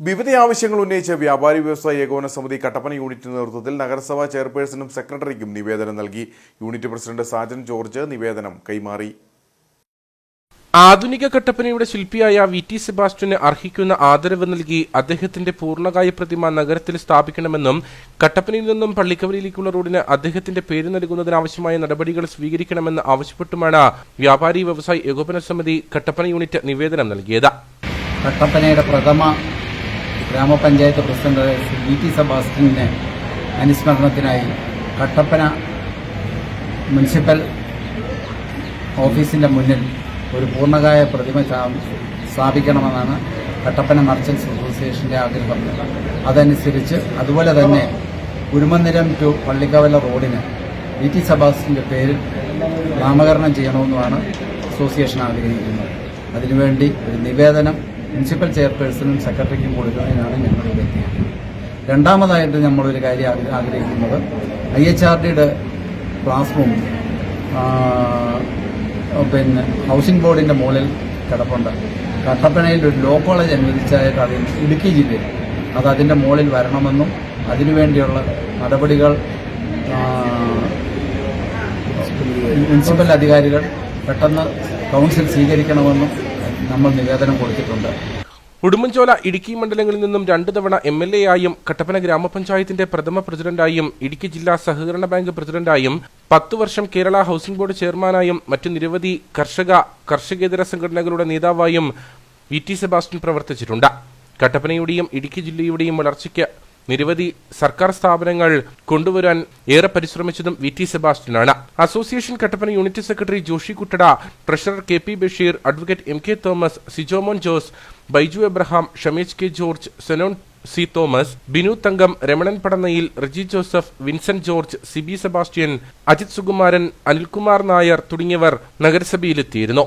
വിവിധ ആവശ്യങ്ങൾ ഉന്നയിച്ച് വ്യാപാരി വ്യവസായ ഏകോപന സമിതി കട്ടപ്പന യൂണിറ്റ് നേതൃത്വത്തിൽ നഗരസഭാ ചെയർപേഴ്സണും സെക്രട്ടറിക്കും നിവേദനം നൽകി. യൂണിറ്റ് പ്രസിഡന്റ് സാജൻ ജോർജ് നിവേദനം കൈമാറി. ആധുനിക കട്ടപ്പനയുടെ ശില്പിയായ വി ടി സെബാസ്റ്റ്യന് അർഹിക്കുന്ന ആദരവ് നൽകി അദ്ദേഹത്തിന്റെ പൂർണകായ പ്രതിമ നഗരത്തിൽ സ്ഥാപിക്കണമെന്നും കട്ടപ്പനയിൽ നിന്നും പള്ളിക്കവലിയിലേക്കുള്ള റോഡിന് അദ്ദേഹത്തിന്റെ പേര് നൽകുന്നതിനാവശ്യമായ നടപടികൾ സ്വീകരിക്കണമെന്ന് ആവശ്യപ്പെട്ടുമാണ് വ്യാപാരി വ്യവസായ ഏകോപന സമിതി കട്ടപ്പന യൂണിറ്റ് നിവേദനം നൽകിയത്. കട്ടപ്പനയുടെ പ്രഥമ ഗ്രാമപഞ്ചായത്ത് പ്രസിഡന്റ് വി ടി സെബാസ്റ്റ്യനെ അനുസ്മരണത്തിനായി കട്ടപ്പന മുനിസിപ്പൽ ഓഫീസിന്റെ മുന്നിൽ ഒരു പൂർണകായ പ്രതിമ സ്ഥാപിക്കണമെന്നാണ് കട്ടപ്പന മർച്ചൻസ് അസോസിയേഷന്റെ ആഗ്രഹം. അതനുസരിച്ച് അതുപോലെ തന്നെ ഉരുമനിരം ടു പള്ളിക്കവല റോഡിന് വി ടി സെബാസ്റ്റ്യന്റെ പേരിൽ നാമകരണം ചെയ്യണമെന്നുമാണ് അസോസിയേഷൻ ആഗ്രഹിക്കുന്നത്. അതിനുവേണ്ടി ഒരു നിവേദനം മുനിസിപ്പൽ ചെയർപേഴ്സണും സെക്രട്ടറിക്കും കൊടുക്കുന്നതിനാണ് ഞങ്ങൾ ഇവിടെ എത്തിയത് രണ്ടാമതായിട്ട് നമ്മളൊരു കാര്യം ആഗ്ര- ആഗ്രഹിക്കുന്നത് ഐ എച്ച് ആർ ഡിയുടെ ക്ലാസ് റൂം പിന്നെ ഹൗസിംഗ് ബോർഡിന്റെ മുകളിൽ കിടപ്പുണ്ട്. കട്ടപ്പനയിൽ ഒരു ലോ കോളേജ് അനുവദിച്ചായിട്ട് അത് ഇടുക്കി ജില്ലയിൽ. അത് അതിന്റെ മുകളിൽ വരണമെന്നും അതിനുവേണ്ടിയുള്ള നടപടികൾ മുനിസിപ്പൽ അധികാരികൾ പെട്ടെന്ന് കൗൺസിൽ സ്വീകരിക്കണമെന്നും നമ്മൾ നിവേദനം കൊടുത്തിട്ടുണ്ട്. ഉടുമ്പൻചോല ഇടുക്കി മണ്ഡലങ്ങളിൽ നിന്നും രണ്ടു തവണ എം എൽ എ ആയും കട്ടപ്പന ഗ്രാമപഞ്ചായത്തിന്റെ പ്രഥമ പ്രസിഡന്റായും ഇടുക്കി ജില്ലാ സഹകരണ ബാങ്ക് പ്രസിഡന്റായും പത്തു വർഷം കേരള ഹൌസിംഗ് ബോർഡ് ചെയർമാനായും മറ്റു നിരവധി കർഷക കർഷകേതര സംഘടനകളുടെ നേതാവായും വി ടി സെബാസ്റ്റ്യൻ പ്രവർത്തിച്ചിട്ടുണ്ട്. കട്ടപ്പനയുടെയും ഇടുക്കി ജില്ലയുടെയും വളർച്ചയ്ക്ക് നിരവധി സർക്കാർ സ്ഥാപനങ്ങൾ കൊണ്ടുവരാൻ ഏറെ പരിശ്രമിച്ചതും V T സെബാസ്റ്റ്യനാണ്. Association Kattappana unit secretary Joshi Kuttada treasurer K P Basheer advocate M K Thomas Sijomon Jose Baiju Abraham Shameej K George Senon C Thomas Binu Thankam Ramanan Padannayil Riji Joseph Vincent George Sibi Sebastian Ajith Sukumaran Anilkumar Nair തുടങ്ങിയവർ നഗരസഭയിലെത്തിയിരുന്നു.